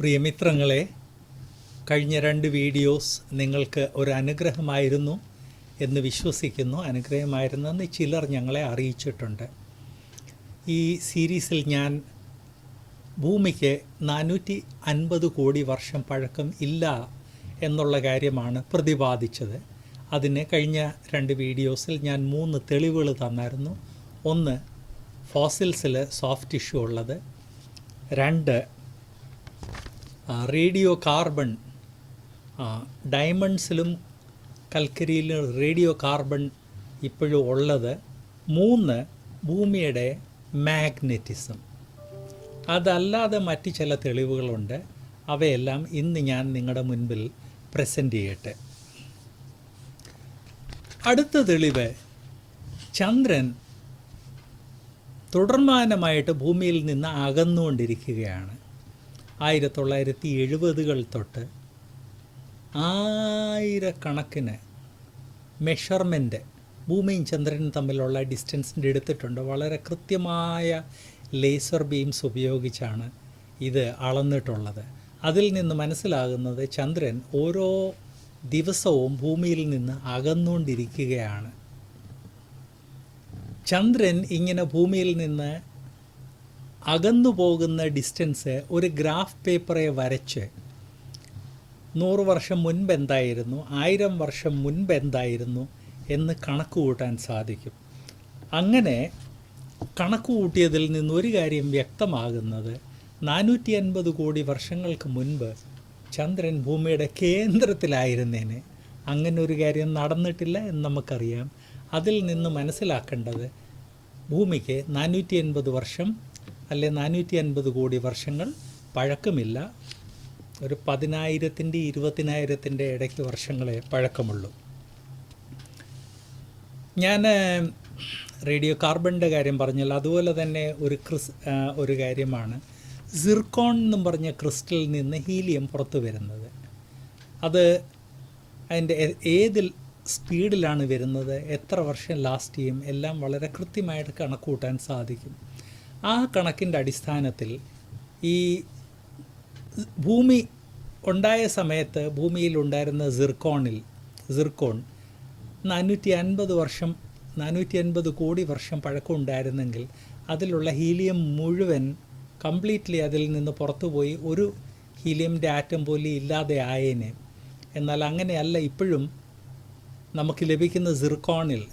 പ്രിയമിത്രങ്ങളെ കഴിഞ്ഞ രണ്ട് വീഡിയോസ് നിങ്ങൾക്ക് ഒരു അനുഗ്രഹമായിരുന്നു എന്ന് വിശ്വസിക്കുന്നു. അനുഗ്രഹമായിരുന്നെന്ന് ചിലർ ഞങ്ങളെ അറിയിച്ചിട്ടുണ്ട്. ഈ സീരീസിൽ ഞാൻ ഭൂമിക്ക് നാനൂറ്റി അൻപത് കോടി വർഷം പഴക്കം ഇല്ല എന്നുള്ള കാര്യമാണ് പ്രതിപാദിച്ചത്. അതിന് കഴിഞ്ഞ രണ്ട് വീഡിയോസിൽ ഞാൻ മൂന്ന് തെളിവുകൾ തന്നായിരുന്നു. ഒന്ന് ഫോസിൽസിൽ സോഫ്റ്റ് ടിഷ്യൂ ഉള്ളത്. രണ്ട് റേഡിയോ കാർബൺ ഡയമണ്ട്സിലും കൽക്കരിയിലും റേഡിയോ കാർബൺ ഇപ്പോഴും ഉള്ളത്. മൂന്ന് ഭൂമിയുടെ മാഗ്നറ്റിസം. അതല്ലാതെ മറ്റ് ചില തെളിവുകളുണ്ട്. അവയെല്ലാം ഇന്ന് ഞാൻ നിങ്ങളുടെ മുൻപിൽ പ്രസന്റ് ചെയ്യട്ടെ. അടുത്ത തെളിവ് ചന്ദ്രൻ തുടർമാനമായിട്ട് ഭൂമിയിൽ നിന്ന് അകന്നുകൊണ്ടിരിക്കുകയാണ്. ആയിരത്തി തൊള്ളായിരത്തി എഴുപതുകൾ തൊട്ട് ആയിരക്കണക്കിന് മെഷർമെന്റ് ഭൂമിയും ചന്ദ്രനും തമ്മിലുള്ള ഡിസ്റ്റൻസിന്റെ എടുത്തിട്ടുണ്ട്. വളരെ കൃത്യമായ ലേസർ ബീംസ് ഉപയോഗിച്ചാണ് ഇത് അളന്നിട്ടുള്ളത്. അതിൽ നിന്ന് മനസ്സിലാകുന്നത് ചന്ദ്രൻ ഓരോ ദിവസവും ഭൂമിയിൽ നിന്ന് അകന്നുകൊണ്ടിരിക്കുകയാണ്. ചന്ദ്രൻ ഇങ്ങനെ ഭൂമിയിൽ നിന്ന് അകന്നു പോകുന്ന ഡിസ്റ്റൻസ് ഒരു ഗ്രാഫ് പേപ്പറെ വരച്ച് നൂറ് വർഷം മുൻപ് എന്തായിരുന്നു ആയിരം വർഷം മുൻപ് എന്തായിരുന്നു എന്ന് കണക്ക് കൂട്ടാൻ സാധിക്കും. അങ്ങനെ കണക്ക് കൂട്ടിയതിൽ നിന്ന് ഒരു കാര്യം വ്യക്തമാകുന്നത് നാനൂറ്റി അൻപത് കോടി വർഷങ്ങൾക്ക് മുൻപ് ചന്ദ്രൻ ഭൂമിയുടെ കേന്ദ്രത്തിലായിരുന്നേനെ. അങ്ങനെ ഒരു കാര്യം നടന്നിട്ടില്ല എന്ന് നമുക്കറിയാം. അതിൽ നിന്ന് മനസ്സിലാക്കേണ്ടത് ഭൂമിക്ക് നാനൂറ്റി വർഷം അല്ലെ നാനൂറ്റി അൻപത് കോടി വർഷങ്ങൾ പഴക്കമില്ല. ഒരു പതിനായിരത്തിന്റെ ഇരുപതിനായിരത്തിന്റെ ഇടയ്ക്ക് വർഷങ്ങളെ പഴക്കമുള്ളൂ. ഞാൻ റേഡിയോ കാർബണിന്റെ കാര്യം പറഞ്ഞല്ലോ. അതുപോലെ തന്നെ ഒരു ക്രിസ് ഒരു കാര്യമാണ്. സിർക്കോൺ എന്നും പറഞ്ഞ ക്രിസ്റ്റലിൽ നിന്ന് ഹീലിയം പുറത്തു വരുന്നത്. അത് അതിന്റെ ഏതിൽ സ്പീഡിലാണ് വരുന്നത്? എത്ര വർഷം ലാസ്റ്റ് ചെയ്യും? എല്ലാം വളരെ കൃത്യമായിട്ട് കണക്കൂട്ടാൻ സാധിക്കും. ആ കണക്കിന്റെ അടിസ്ഥാനത്തിൽ ഈ ഭൂമി ഉണ്ടായ സമയത്ത് ഭൂമിയിൽ ഉണ്ടായിരുന്ന സിർക്കോണിൽ സിർക്കോൺ നാനൂറ്റി അൻപത് വർഷം നാനൂറ്റി അൻപത് കോടി വർഷം പഴക്കം ഉണ്ടായിരുന്നെങ്കിൽ അതിലുള്ള ഹീലിയം മുഴുവൻ കംപ്ലീറ്റ്ലി അതിൽ നിന്ന് പുറത്തുപോയി ഒരു ഹീലിയമിന്റെ ആറ്റം പോലും ഇല്ലാതെ ആയേനെ. എന്നാൽ അങ്ങനെയല്ല ഇപ്പോഴും നമുക്ക് ലഭിക്കുന്ന സിർക്കോണിൽ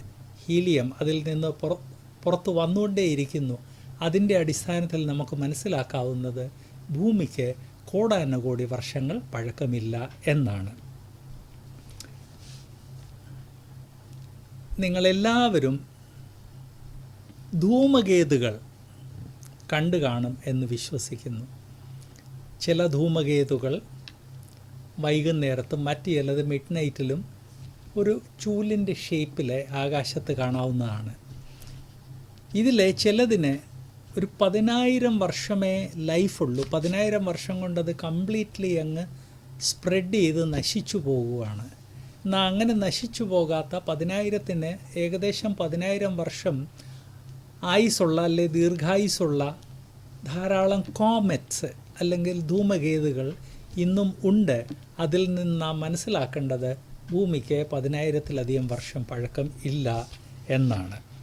ഹീലിയം അതിൽ നിന്ന് പുറ പുറത്ത് വന്നുകൊണ്ടേയിരിക്കുന്നു. അതിന്റെ അടിസ്ഥാനത്തിൽ നമുക്ക് മനസ്സിലാക്കാവുന്നത് ഭൂമിക്ക് കോടാനുകോടി വർഷങ്ങൾ പഴക്കമില്ല എന്നാണ്. നിങ്ങളെല്ലാവരും ധൂമകേതുകൾ കണ്ടു കാണും എന്ന് വിശ്വസിക്കുന്നു. ചില ധൂമകേതുകൾ വൈകുന്നേരത്തും മറ്റു ചിലത് മിഡ് നൈറ്റിലും ഒരു ചൂലിന്റെ ഷേപ്പിലെ ആകാശത്ത് കാണാവുന്നതാണ്. ഇതിലെ ചിലതിന് ഒരു പതിനായിരം വർഷമേ ലൈഫുള്ളൂ. പതിനായിരം വർഷം കൊണ്ടത് കംപ്ലീറ്റ്ലി അങ്ങ് സ്പ്രെഡ് ചെയ്ത് നശിച്ചു പോവുകയാണ്. എന്നാൽ അങ്ങനെ നശിച്ചു പോകാത്ത പതിനായിരത്തിന് ഏകദേശം പതിനായിരം വർഷം ആയുസുള്ള അല്ലെ ദീർഘായുസുള്ള ധാരാളം കോമറ്റ്സ് അല്ലെങ്കിൽ ധൂമകേതുകൾ ഇന്നും ഉണ്ട്. അതിൽ നിന്ന് നാം മനസ്സിലാക്കേണ്ടത് ഭൂമിക്ക് പതിനായിരത്തിലധികം വർഷം പഴക്കം ഇല്ല എന്നാണ്.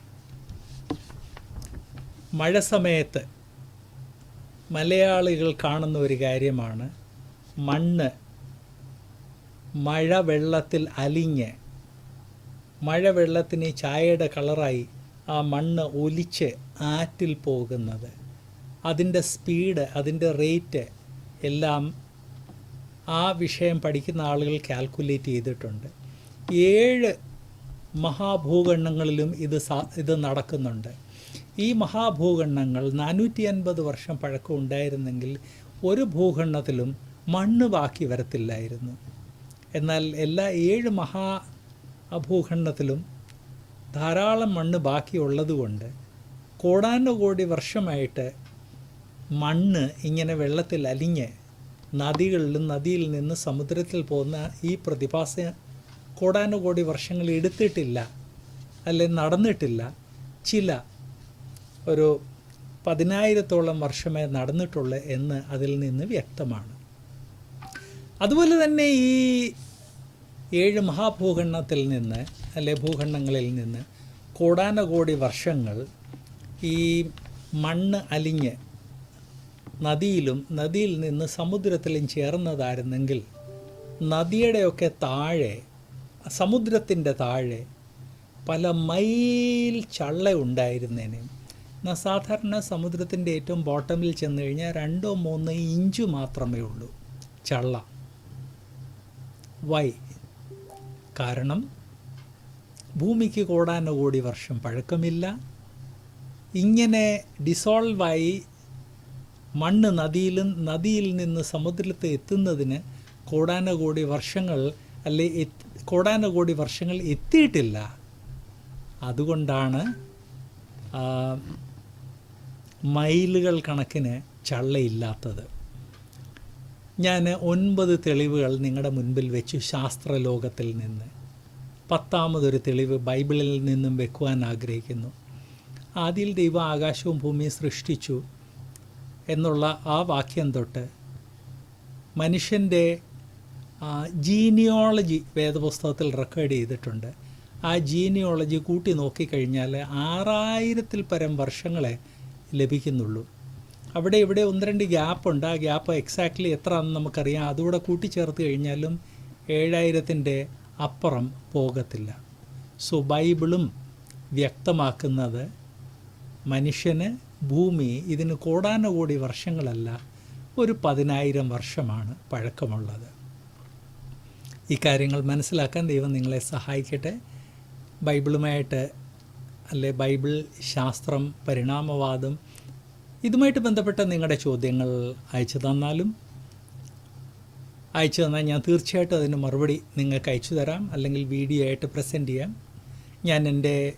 മഴ സമയത്ത് മലയാളികൾ കാണുന്ന ഒരു കാര്യമാണ്. മണ്ണ് മഴ വെള്ളത്തിൽ അലിഞ്ഞ് മഴ വെള്ളത്തിന് ചായയുടെ കളറായി ആ മണ്ണ് ഒലിച്ച് ആറ്റിൽ പോകുന്നത്. അതിന്റെ സ്പീഡ് അതിന്റെ റേറ്റ് എല്ലാം ആ വിഷയം പഠിക്കുന്ന ആളുകൾ കാൽക്കുലേറ്റ് ചെയ്തിട്ടുണ്ട്. ഏഴ് മഹാഭൂഖണ്ഡങ്ങളിലും ഇത് ഇത് നടക്കുന്നുണ്ട്. ഈ മഹാഭൂഖണ്ഡങ്ങൾ നാനൂറ്റി അൻപത് വർഷം പഴക്കം ഉണ്ടായിരുന്നെങ്കിൽ ഒരു ഭൂഖണ്ഡത്തിലും മണ്ണ് ബാക്കി വരത്തില്ലായിരുന്നു. എന്നാൽ എല്ലാ ഏഴ് മഹാ ഭൂഖണ്ഡത്തിലും ധാരാളം മണ്ണ് ബാക്കിയുള്ളതുകൊണ്ട് കോടാനുകോടി വർഷമായിട്ട് മണ്ണ് ഇങ്ങനെ വെള്ളത്തിൽ അലിഞ്ഞ് നദികളിലും നദിയിൽ നിന്ന് സമുദ്രത്തിൽ പോകുന്ന ഈ പ്രതിഭാസ കോടാനുകോടി വർഷങ്ങൾ എടുത്തിട്ടില്ല അല്ലെ നടന്നിട്ടില്ല. ചില ഒരു പതിനായിരത്തോളം വർഷമേ നടന്നിട്ടുള്ളൂ എന്ന് അതിൽ നിന്ന് വ്യക്തമാണ്. അതുപോലെ തന്നെ ഈ ഏഴ് മഹാഭൂഖണ്ഡത്തിൽ നിന്ന് അല്ലെ ഭൂഖണ്ഡങ്ങളിൽ നിന്ന് കോടാനകോടി വർഷങ്ങൾ ഈ മണ്ണ് അലിഞ്ഞ് നദിയിലും നദിയിൽ നിന്ന് സമുദ്രത്തിലും ചേർന്നതായിരുന്നെങ്കിൽ നദിയുടെയൊക്കെ താഴെ സമുദ്രത്തിന്റെ താഴെ പല മൈൽ ചള്ള ഉണ്ടായിരുന്നേനെ എന്നാൽ സാധാരണ സമുദ്രത്തിന്റെ ഏറ്റവും ബോട്ടമിൽ ചെന്ന് കഴിഞ്ഞാൽ രണ്ടോ മൂന്നോ ഇഞ്ച് മാത്രമേ ഉള്ളൂ. ചള്ള. വൈ. കാരണം ഭൂമിക്ക് കോടാനുകോടി വർഷം പഴക്കമില്ല. ഇങ്ങനെ ഡിസോൾവായി മണ്ണ് നദിയിലും നദിയിൽ നിന്ന് സമുദ്രത്തിൽ എത്തുന്നതിന് കോടാനുകോടി വർഷങ്ങൾ അല്ലെ കോടാനോ കോടി വർഷങ്ങൾ എത്തിയിട്ടില്ല. അതുകൊണ്ടാണ് മൈലുകൾ കണക്കിന് ചള്ളയില്ലാത്തത്. ഞാൻ ഒൻപത് തെളിവുകൾ നിങ്ങളുടെ മുൻപിൽ വെച്ചു ശാസ്ത്രലോകത്തിൽ നിന്ന്. പത്താമതൊരു തെളിവ് ബൈബിളിൽ നിന്നും വെക്കുവാൻ ആഗ്രഹിക്കുന്നു. ആദ്യം ദൈവം ആകാശവും ഭൂമിയും സൃഷ്ടിച്ചു എന്നുള്ള ആ വാക്യം തൊട്ട് മനുഷ്യന്റെ ജീനിയോളജി വേദപുസ്തകത്തിൽ റെക്കോർഡ് ചെയ്തിട്ടുണ്ട്. ആ ജീനിയോളജി കൂട്ടി നോക്കിക്കഴിഞ്ഞാൽ ആറായിരത്തിൽ പരം വർഷങ്ങളെ ലഭിക്കുന്നുള്ളൂ. അവിടെ ഇവിടെ ഒന്ന് രണ്ട് ഗ്യാപ്പുണ്ട് ആ ഗ്യാപ്പ് എക്സാക്ട്ലി എത്ര ആണെന്ന് നമുക്കറിയാം. അതുകൂടെ കൂട്ടിച്ചേർത്ത് കഴിഞ്ഞാലും ഏഴായിരത്തിന്റെ അപ്പുറം പോകത്തില്ല. സോ ബൈബിളും വ്യക്തമാക്കുന്നത് മനുഷ്യന് ഭൂമി ഇതിന് കോടാനുകോടി വർഷങ്ങളല്ല ഒരു പതിനായിരം വർഷമാണ് പഴക്കമുള്ളത്. ഇക്കാര്യങ്ങൾ കാര്യങ്ങൾ മനസ്സിലാക്കാൻ ദൈവം നിങ്ങളെ സഹായിക്കട്ടെ. ബൈബിളുമായിട്ട് അല്ലെ ബൈബിൾ ശാസ്ത്രം പരിണാമവാദം ഇതുമായിട്ട് ബന്ധപ്പെട്ട നിങ്ങളുടെ ചോദ്യങ്ങൾ അയച്ചു തന്നാലും അയച്ചു തന്നാൽ ഞാൻ തീർച്ചയായിട്ടും അതിന് മറുപടി നിങ്ങൾക്ക് അയച്ചു തരാം. അല്ലെങ്കിൽ വീഡിയോ ആയിട്ട് പ്രസന്റ് ചെയ്യാം. ഞാൻ എന്റെ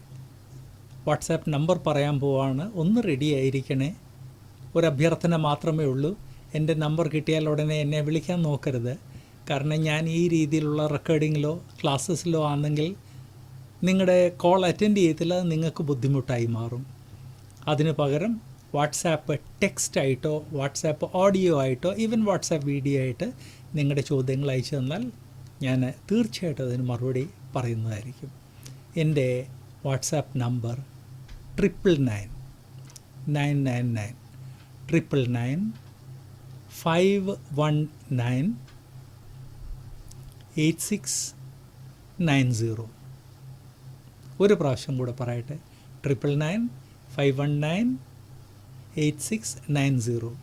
വാട്സാപ്പ് നമ്പർ പറയാൻ പോവാണ്. ഒന്ന് റെഡി ആയിരിക്കണേ. ഒരു അഭ്യർത്ഥന മാത്രമേ ഉള്ളൂ. എന്റെ നമ്പർ കിട്ടിയാൽ ഉടനെ എന്നെ വിളിക്കാൻ നോക്കരുത്. കാരണം ഞാൻ ഈ രീതിയിലുള്ള റെക്കോർഡിങ്ങിലോ ക്ലാസ്സസിലോ ആണെങ്കിൽ നിങ്ങളുടെ കോൾ അറ്റൻഡ് ചെയ്യത്തില്ല അത് നിങ്ങൾക്ക് ബുദ്ധിമുട്ടായി മാറും. അതിന് പകരം വാട്സാപ്പ് ടെക്സ്റ്റ് ആയിട്ടോ വാട്സാപ്പ് ഓഡിയോ ആയിട്ടോ ഈവൻ വാട്സാപ്പ് വീഡിയോ ആയിട്ട് നിങ്ങളുടെ ചോദ്യങ്ങൾ അയച്ചു തന്നാൽ ഞാൻ തീർച്ചയായിട്ടും അതിന് മറുപടി പറയുന്നതായിരിക്കും. എന്റെ WhatsApp number triple nine nine nine nine triple nine five one nine eight six nine zero ഒരു പ്രാവശ്യം കൂടെ പറയട്ടെ. Triple nine five one nine eight six nine zero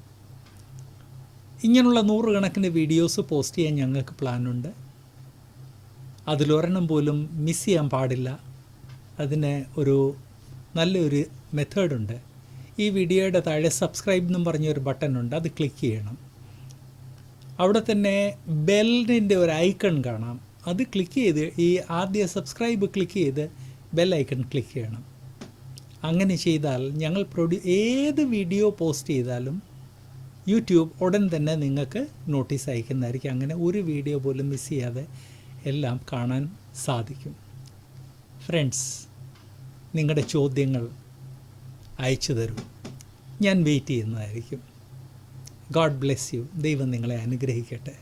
ഇങ്ങനെയുള്ള നൂറുകണക്കിന് വീഡിയോസ് പോസ്റ്റ് ചെയ്യാൻ ഞങ്ങൾക്ക് പ്ലാനുണ്ട് അതിലൊരെണ്ണം പോലും മിസ് ചെയ്യാൻ പാടില്ല. അതിന് ഒരു നല്ലൊരു മെത്തേഡുണ്ട് ഈ വീഡിയോയുടെ താഴെ സബ്സ്ക്രൈബ് എന്നും പറഞ്ഞൊരു ബട്ടൺ ഉണ്ട്. അത് ക്ലിക്ക് ചെയ്യണം. അവിടെ തന്നെ ബെല്ലിന്റെ ഒരു ഐക്കൺ കാണാം. അത് ക്ലിക്ക് ചെയ്ത് ഈ ആദ്യ സബ്സ്ക്രൈബ് ക്ലിക്ക് ചെയ്ത് ബെൽ ഐക്കൺ ക്ലിക്ക് ചെയ്യണം. അങ്ങനെ ചെയ്താൽ ഞങ്ങൾ പ്രൊഡ്യൂ ഏത് വീഡിയോ പോസ്റ്റ് ചെയ്താലും യൂട്യൂബ് ഉടൻ തന്നെ നിങ്ങൾക്ക് നോട്ടീസ് അയക്കുന്നതായിരിക്കും. അങ്ങനെ ഒരു വീഡിയോ പോലും മിസ് ചെയ്യാതെ എല്ലാം കാണാൻ സാധിക്കും. ഫ്രണ്ട്സ് നിങ്ങളുടെ ചോദ്യങ്ങൾ അയച്ചു തരൂ. ഞാൻ വെയിറ്റ് ചെയ്യുന്നതായിരിക്കും. ഗോഡ് ബ്ലെസ് യു ദൈവം നിങ്ങളെ അനുഗ്രഹിക്കട്ടെ.